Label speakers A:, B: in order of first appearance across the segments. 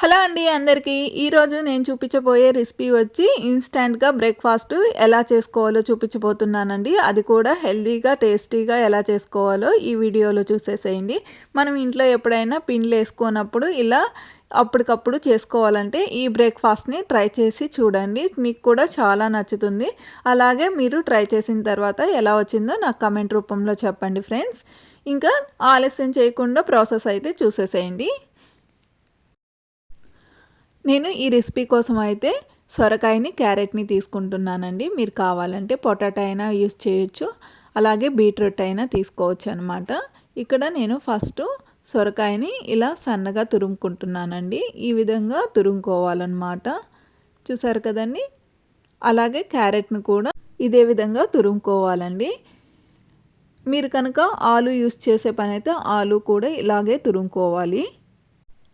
A: hello అండి అందరికీ ఈరోజు నేను చూపించబోయే రెసిపీ వచ్చి ఇన్స్టెంట్గా బ్రేక్ఫాస్ట్ ఎలా చేసుకోవాలో చూపించబోతున్నానండి అది కూడా హెల్తీగా టేస్టీగా ఎలా చేసుకోవాలో ఈ వీడియోలో చూసేసేయండి మనం ఇంట్లో ఎప్పుడైనా పిండి వేసుకున్నప్పుడు ఇలా అప్పటికప్పుడు చేసుకోవాలంటే ఈ బ్రేక్ఫాస్ట్ని ట్రై చేసి చూడండి మీకు కూడా చాలా నచ్చుతుంది అలాగే మీరు ట్రై చేసిన తర్వాత ఎలా వచ్చిందో నాకు కమెంట్ రూపంలో చెప్పండి ఫ్రెండ్స్ ఇంకా ఆలస్యం చేయకుండా ప్రాసెస్ అయితే చూసేసేయండి నేను ఈ రెసిపీ కోసం అయితే సొరకాయని క్యారెట్ని తీసుకుంటున్నానండి మీరు కావాలంటే పొటాటో అయినా యూస్ చేయొచ్చు అలాగే బీట్రూట్ అయినా తీసుకోవచ్చు అనమాట ఇక్కడ నేను ఫస్ట్ సొరకాయని ఇలా సన్నగా తురుముకుంటున్నానండి ఈ విధంగా తురుముకోవాలన్నమాట చూసారు కదండి అలాగే క్యారెట్ను కూడా ఇదే విధంగా తురుముకోవాలండి మీరు కనుక ఆలు యూస్ చేసే పని అయితే ఆలు కూడా ఇలాగే తురుముకోవాలి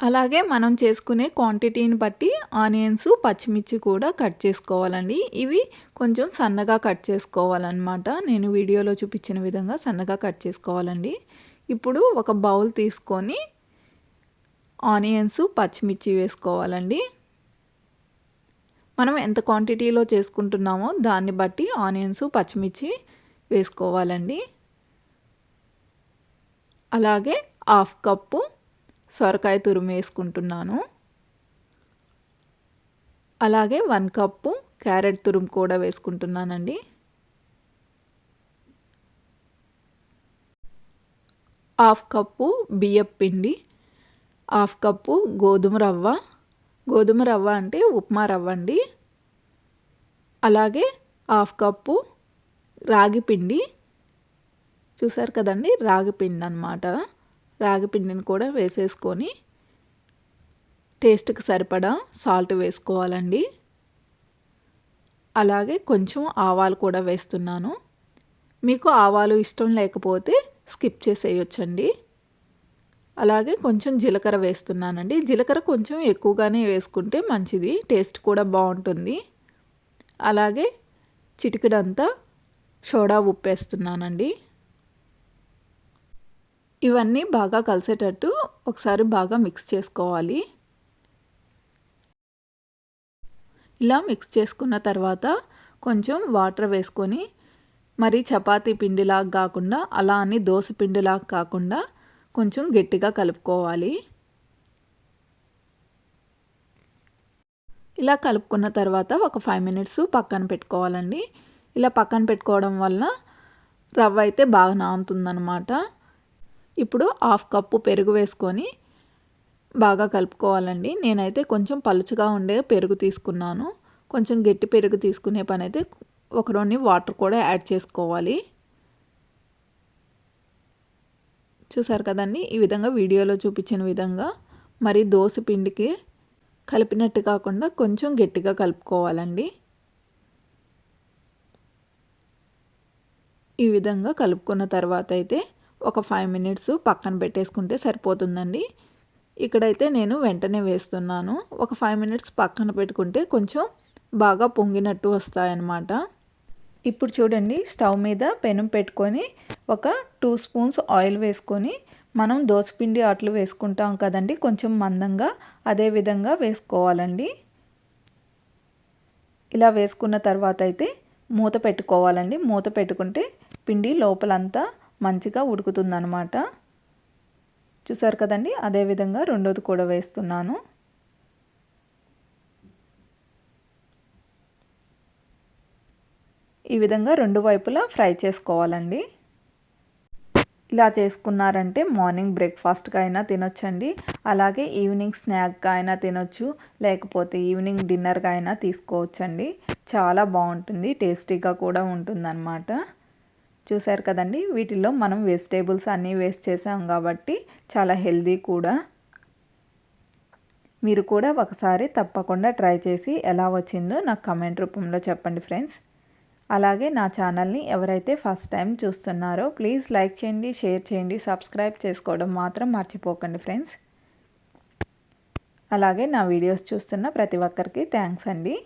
A: అలాగే మనం చేసుకునే క్వాంటిటీని బట్టి ఆనియన్స్ పచ్చిమిర్చి కూడా కట్ చేసుకోవాలండి ఇవి కొంచెం సన్నగా కట్ చేసుకోవాలన్నమాట నేను వీడియోలో చూపించిన విధంగా సన్నగా కట్ చేసుకోవాలండి ఇప్పుడు ఒక బౌల్ తీసుకొని ఆనియన్స్ పచ్చిమిర్చి వేసుకోవాలండి మనం ఎంత క్వాంటిటీలో చేసుకుంటున్నామో దాన్ని బట్టి ఆనియన్స్ పచ్చిమిర్చి వేసుకోవాలండి అలాగే హాఫ్ కప్పు సొరకాయ తురుము వేసుకుంటున్నాను అలాగే వన్ కప్పు క్యారెట్ తురుము కూడా వేసుకుంటున్నానండి హాఫ్ కప్పు బియ్యం పిండి హాఫ్ కప్పు గోధుమ రవ్వ గోధుమ రవ్వ అంటే ఉప్మా రవ్వ అండి అలాగే హాఫ్ కప్పు రాగి పిండి చూసారు కదండి రాగి పిండి అన్నమాట రాగి పిండిని కూడా వేసేసుకొని టేస్ట్కి సరిపడా సాల్ట్ వేసుకోవాలండి అలాగే కొంచెం ఆవాలు కూడా వేస్తున్నాను మీకు ఆవాలు ఇష్టం లేకపోతే స్కిప్ చేసేయొచ్చండి అలాగే కొంచెం జీలకర్ర వేస్తున్నానండి జీలకర్ర కొంచెం ఎక్కువగానే వేసుకుంటే మంచిది టేస్ట్ కూడా బాగుంటుంది అలాగే చిటికడంతా సోడా ఉప్పేస్తున్నానండి ఇవన్నీ బాగా కలిసేటట్టు ఒకసారి బాగా మిక్స్ చేసుకోవాలి ఇలా మిక్స్ చేసుకున్న తర్వాత కొంచెం వాటర్ వేసుకొని మరి చపాతీ పిండిలాగా కాకుండా అలా అని దోశ పిండిలాగా కాకుండా కొంచెం గట్టిగా కలుపుకోవాలి ఇలా కలుపుకున్న తర్వాత ఒక ఫైవ్ మినిట్స్ పక్కన పెట్టుకోవాలండి ఇలా పక్కన పెట్టుకోవడం వల్ల రవ్వ అయితే బాగా నానుతుందనమాట ఇప్పుడు హాఫ్ కప్పు పెరుగు వేసుకొని బాగా కలుపుకోవాలండి నేనైతే కొంచెం పలుచగా ఉండే పెరుగు తీసుకున్నాను కొంచెం గట్టి పెరుగు తీసుకునే పని అయితే ఒక రెండు వాటర్ కూడా యాడ్ చేసుకోవాలి చూసారు కదండి ఈ విధంగా వీడియోలో చూపించిన విధంగా మరి దోశ పిండికి కలిపినట్టు కాకుండా కొంచెం గట్టిగా కలుపుకోవాలండి ఈ విధంగా కలుపుకున్న తర్వాత అయితే ఒక ఫైవ్ మినిట్స్ పక్కన పెట్టేసుకుంటే సరిపోతుందండి ఇక్కడైతే నేను వెంటనే వేస్తున్నాను ఒక ఫైవ్ మినిట్స్ పక్కన పెట్టుకుంటే కొంచెం బాగా పొంగినట్టు వస్తాయన్నమాట ఇప్పుడు చూడండి స్టవ్ మీద పెనం పెట్టుకొని ఒక టూ స్పూన్స్ ఆయిల్ వేసుకొని మనం దోసపిండి అట్లు వేసుకుంటాం కదండి కొంచెం మందంగా అదే విధంగా వేసుకోవాలండి ఇలా వేసుకున్న తర్వాత అయితే మూత పెట్టుకోవాలండి మూత పెట్టుకుంటే పిండి లోపలంతా మంచిగా ఉడుకుతుందనమాట చూసారు కదండి అదేవిధంగా రెండోది కూడా వేస్తున్నాను ఈ విధంగా రెండు వైపులా ఫ్రై చేసుకోవాలండి ఇలా చేసుకున్నారంటే మార్నింగ్ బ్రేక్ఫాస్ట్గా అయినా తినొచ్చండి అలాగే ఈవినింగ్ స్నాక్గా అయినా తినొచ్చు లేకపోతే ఈవినింగ్ డిన్నర్గా అయినా తీసుకోవచ్చండి చాలా బాగుంటుంది టేస్టీగా కూడా ఉంటుందన్నమాట చూసారు కదండి వీటిల్లో మనం వెజిటేబుల్స్ అన్నీ వేస్ట్ చేసాం కాబట్టి చాలా హెల్దీ కూడా మీరు కూడా ఒకసారి తప్పకుండా ట్రై చేసి ఎలా వచ్చిందో నాకు కమెంట్ రూపంలో చెప్పండి ఫ్రెండ్స్ అలాగే నా ఛానల్ని ఎవరైతే ఫస్ట్ టైం చూస్తున్నారో ప్లీజ్ లైక్ చేయండి షేర్ చేయండి సబ్స్క్రైబ్ చేసుకోవడం మాత్రం మర్చిపోకండి ఫ్రెండ్స్ అలాగే నా వీడియోస్ చూస్తున్న ప్రతి ఒక్కరికి థ్యాంక్స్ అండి